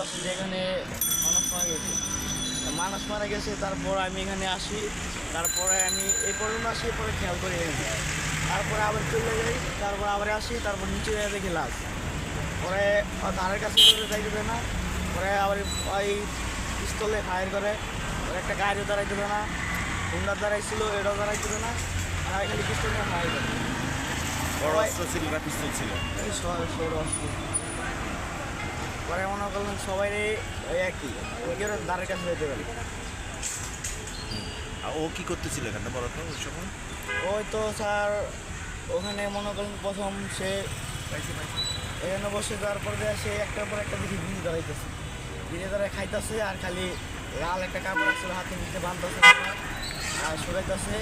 বলতেছে যে এখানে মানুষ মারা গেছে। মানুষ মারা গেছে তারপর আমি এখানে আসি। তারপরে আমি এই পর্যন্ত আসি পরে খেয়াল করি এখানে। তারপরে আবার চলে যাই তারপর আবার আসি তারপর নিচে যাই দেখি লাশ। পরে ধারের কাছে যাই দেবে না। পরে আবার ওই পিস্তলে ফায়ার করে। পরে একটা গাড়িও দাঁড়াই দেবে না। হুন্ডার দাঁড়াইছিল এটাও দাঁড়াই দেবে না। আর খালি পিস্তল ফায়ার করে। বড় অস্ত্র ছিল না পিস্তল ছিল। শহর অস্ত্র পরে মনে করলাম সবাই ওই একই। ওই দ্বারের কাছে যেতে পারি। আর ও কি করতেছিল এখানে বলো তো ওই সময়? ওই তো স্যার ওখানে মনে করলেন প্রথম সে এখানে বসে দেওয়ার পর দিয়ে সে একটার পর একটা দেখি বিড়ি দাঁড়াইতেছে বিড়ি দাঁড়ায় খাইতেছে আর খালি লাল একটা কাপড় আসছিল হাতে নিচে বাঁধতেছে। আর সরাইতেছে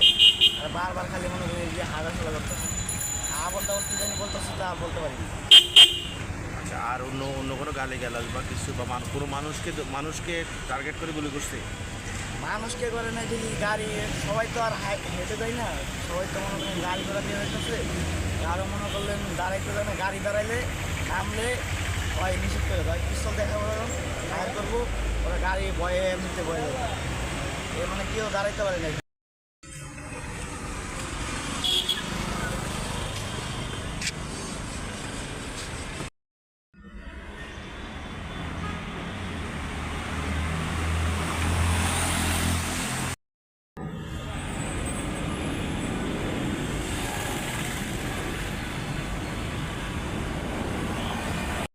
আর বারবার খালি মনে করি যে হাঁটাচলা করতেছে আবার তারপর কি জানি বলতেছে তা বলতে পারি না। আচ্ছা আর অন্য অন্য কোনো গালি গালাজ বা কিছু বা মান- কোনো মানুষকে মানুষকে টার্গেট করে গুলি করছে মানুষকে করে না যদি গাড়ি, সবাই তো আর হেঁটে যায় না। সবাই তো মনে করেন গাড়ি ঘোড়া দিয়ে হইতেছে আরও মনে করলেন দাঁড়াইতে যায় না গাড়ি দাঁড়াইলে নামলে ওই নিষেধ করে দেয় পিস্তল দেখা ফায়ার করব, ওরা গাড়ি ভয়ে এমনিতে ভয়ে এ মানে কেউ দাঁড়াইতে পারে না